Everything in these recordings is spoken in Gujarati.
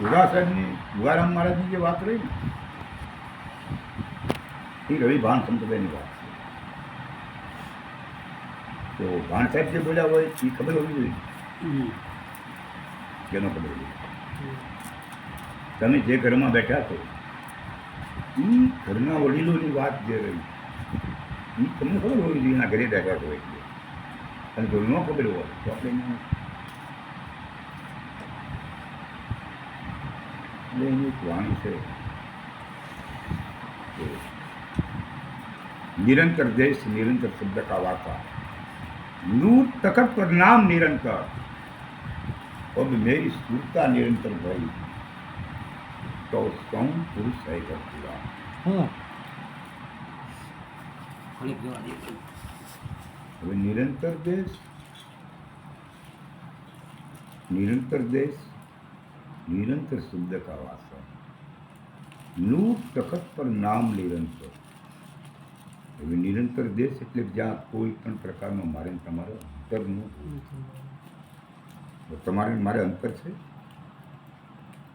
ઉગા સાહેબની ઉગારામ મહારાજની જે વાત રહી ને એ રવિ ભાન સંપ્રદાયની વાત છે. તો ભાણ સાહેબ જે બોલ્યા હોય એ ખબર હોવી જોઈએ? કેનો ખબર હોવી તમે જે ઘરમાં બેઠા છો એ ઘરના વડીલોની વાત જે રહી એ તમને ખબર હોવી જોઈએ એના ઘરે બેઠા છો એટલે. અને જો ન ખબર હોય તો આપણે દૈનિક વાણી છે निरंतर देश निरंतर शब्द का वार्ता नू तखत पर नाम निरंतर अब मेरी सुरता निरंतर भई तो सौ पुरुष है पूरा હવે નિરંતર દેશ નિરંતર દેશ નિરંતર શબ્દ કા વાસા નૂર તખત પર નામ નિરંતર હવે નિરંતર દેશ એટલે જ્યાં કોઈ પણ પ્રકારનો મારે ને તમારે અંતર ન હોય. તો તમારે ને મારે અંતર છે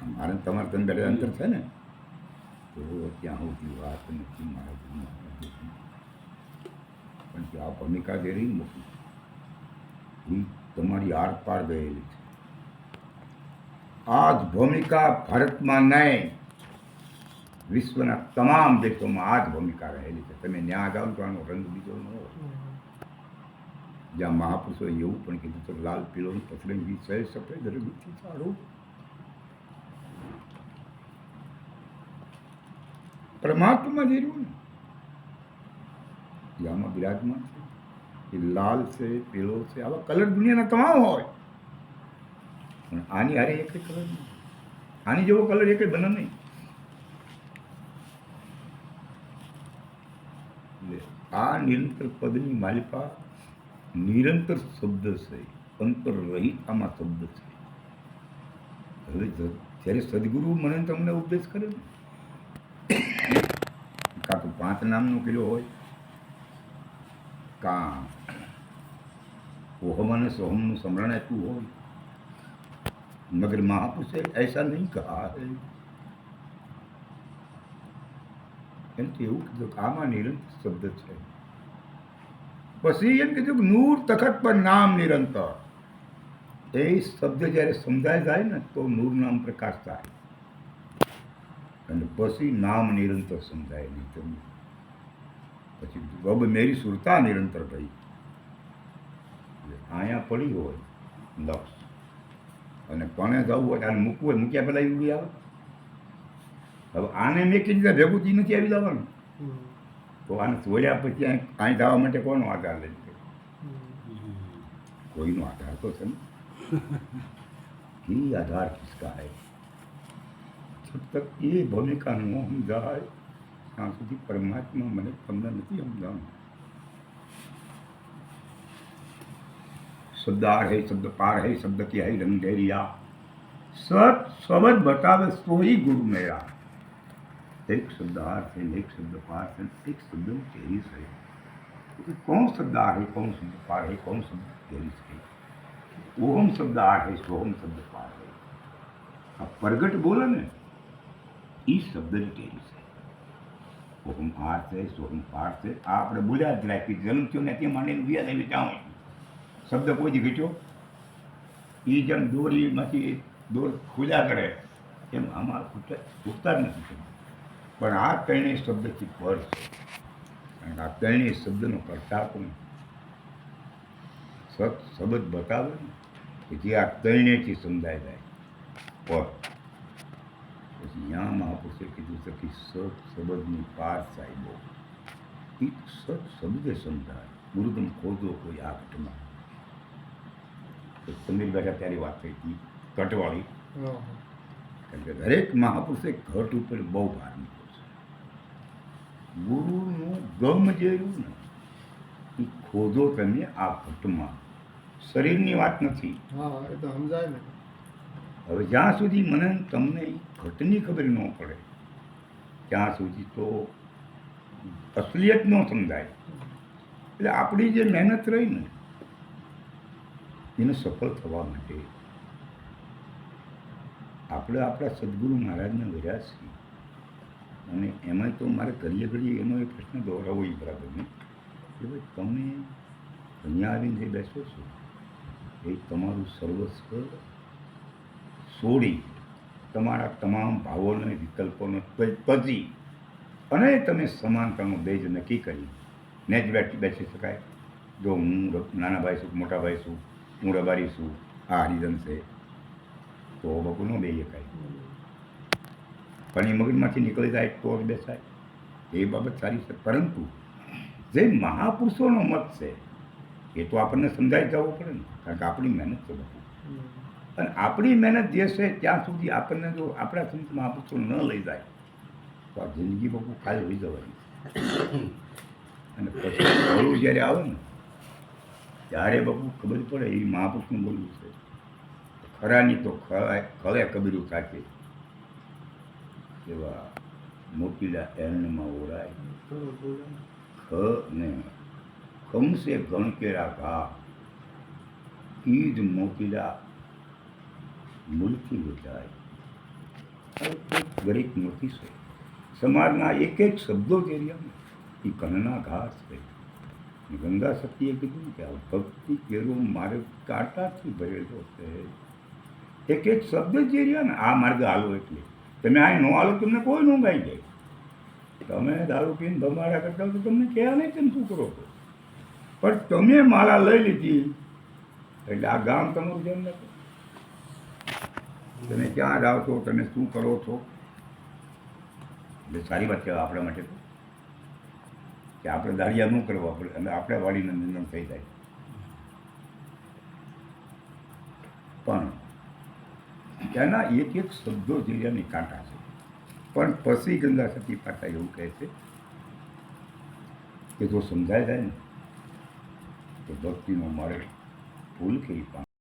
મારે ને તમારે તમે બેઠા અંતર છે ને તો ત્યાં સુધી વાત નથી મારા જીવનમાં પણ જે આ ભૂમિકા જે રહી મોટી એ તમારી આર પાર ગયેલી છે આ જ ભૂમિકા ભારતમાં નહીં. વિશ્વના તમામ દેશોમાં આ જ ભૂમિકા રહેલી છે. તમે ન્યા જાઓ તો આનો રંગ બીજો ન હોય. જ્યાં મહાપુરુષોએ એવું પણ કીધું તો લાલ, પીળો પથરંગી સહેજ સફેદ રંગથી સારું. પરમાત્મા જે રહ્યું ને. આમાં બિરાજમાન છે. એ લાલ છે, પીળો છે, આવા કલર દુનિયાના તમામ હોય. પણ આની હારે એક કલર નહીં આની જેવો કલર એક બને નહીં. આ નિરંતર પદની માલિકા નિરંતર શબ્દ છે. અંતર રહિત આમાં શબ્દ છે. હવે જ- જ્યારે સદગુરુ મને તમને ઉપદેશ કરે ને, કાં તો પાંચ નામનો કર્યો હોય, કાં ઓહમ અને સોહમનું સમરણ આપ્યું હોય મગર મહાપુરુષે ऐसा નહીં કહા है એમ તો એવું કીધું કે આમાં નિરંતર શબ્દ છે પછી એમ કીધું કે નૂર તખત પર નામ નિરંતર એ શબ્દ જ્યારે સમજાય જાય ને તો નૂર નામ પ્રકાશ થાય અને પછી નામ નિરંતર સમજાય નહીં તમને પછી ગબ મેરી સુરતા નિરંતર ભાઈ અહીંયા પડી હોય લક્ષ અને કોને જવું હોય આને મૂકવું હોય, મૂક્યા પહેલાં એવું આવે? હવે આને મેકી દીધા ભેગું તી નથી આવી લાવવાનું. તો આને છોડ્યા પછી અહીં જવા માટે કોનો આધાર લઈ ગયો કોઈનો આધાર તો છે ને. આધાર કિસકા હે જબ એ ભૂમિકા ન સમજાય ત્યાં સુધી પરમાત્મા મને તમને નથી સમજાવવાનું શબ્દ આર હે શબ્દ પાર હે શબ્દ કે હે રંગ ડેરિયા સત શબ્દ બતાવે સોઈ ગુરુ મેરા એક શબ્દ આર છે ને એક શબ્દ પાર છે ને એક શબ્દ ટેરી છે तो कौन शब्द आर है कौन शब्द पार है कौन शब्द टेरी है ઓહમ શબ્દ આઠ है સોહમ શબ્દ પાર है આ પ્રગટ બોલે ને એ શબ્દની ટેરી છે ઓહમ આઠ છે સોહમ પાઠ છે આ આપણે બોલ્યા જ રાખી જન્મ થયો ને ત્યાં માંડીને વ્યાજ આવી ત્યાં શબ્દ કોઈ જ ઘટ્યો? એ જેમ દોરીમાંથી દોર ખુલ્યા કરે, એમ આમાં ઉઠતા જ નથી પણ આ ત્રણેય શબ્દથી પર છે. કારણ કે આ ત્રણેય શબ્દનો કરતા પણ સત શબ્દ બતાવે ને, કે જે આ ત્રણેયથી સમજાય જાય. પર. પછી યા મહાપુરુષે કીધું છે કે સત શબ્દની પાર સાહેબો. એ સત શબ્દ સમજાય. ગુરુદમ ખોદો કોઈ આ ઘટના. તો સમીર બેઠા ત્યારે વાત થઈ હતી કટવાળી. કારણ કે દરેક મહાપુરુષે ઘટ ઉપર બહુ ભાર મૂક્યો છે. ગુરુનું ગમ જે રહ્યું ને એ ખોદો તમે આ ઘટમાં. શરીરની વાત નથી. હા એ તો સમજાય ને. હવે જ્યાં સુધી મને તમને એ ઘટની ખબર ન પડે ત્યાં સુધી તો અસલિયત ન સમજાય. એટલે આપણી જે મહેનત રહી ને એને સફળ થવા માટે. આપણે આપણા સદગુરુ મહારાજને વર્યા છીએ. અને એમાં તો મારે ઘડીએ ઘડીએ એનો એ પ્રશ્ન દોહરાવો એ બરાબર નહીં. કે ભાઈ, તમે અહીંયા આવીને જે બેસો છો, એ તમારું સર્વસ્વ છોડી તમારા તમામ ભાવોને, વિકલ્પોને પચી અને તમે સમાનતાનો બેજ નક્કી કરી. ને જ બેઠી, બેસી શકાય. જો હું નાના ભાઈ છું મોટા ભાઈ છું હું રબારી છું આ હરિજન છે. તો બાપુ ન બે શકાય પણ એ મગજમાંથી નીકળી જાય તો જ બેસાય. એ બાબત સારી છે. પરંતુ જે મહાપુરુષોનો મત છે, એ તો આપણને સમજાઈ જવો પડે ને. કારણ કે આપણી મહેનત છે બધું અને આપણી મહેનત જે છે, ત્યાં સુધી આપણને જો આપણા સંત મહાપુરુષો ન લઈ જાય, તો આ જિંદગી બાપુ ખાલી હોઈ જવાની અને પછી જ્યારે આવે ને ત્યારે બાપુ ખબર પડે એ મહાપુરુષનું બોલવું છે. ખરાની તો ખવે કબીરું સાચે એવા મોટીલા એરણમાં ઓરાય ખ ને ખમસે ગણકેરા ઘા. ઈજ મોતીલા મૂળથી વધાય ગરીબ નોટિસ છે. સમાજના એક એક શબ્દો જે રહ્યા એ કણના ઘાસ છે. ગંગા સતીએ કીધું કે આ ભક્તિ કેરો મારે કાંટાથી ભરેલો છે. એક એક શબ્દ જે રહ્યા ને, આ માર્ગ હાલો એટલે. તમે આ નો હાલો તમને કોઈ નો ગાઈ જાય તમે દારૂ પીને ધમાડા કરતા તો તમને કહેવા નહીં તેમ શું કરો છો પણ તમે માળા લઈ લીધી. એટલે આ ગામ તમારું જેમ નથી તમે ક્યાં જાઓ છો, તમે શું કરો છો? એટલે સારી વાત કહેવાય આપણા માટે તો. કે આપણે દાળિયા ન કરવા પડે, અને આપણે વાડીને નિંદણ થઈ જાય. પણ ત્યાંના એક એક શબ્દો જેરિયાની કાંટા છે. પણ પછી ગંગા સતી પાટા એવું કહે છે કે જો સમજાય જાય ને, તો ભક્તિનો મારે ભૂલ કરી પામે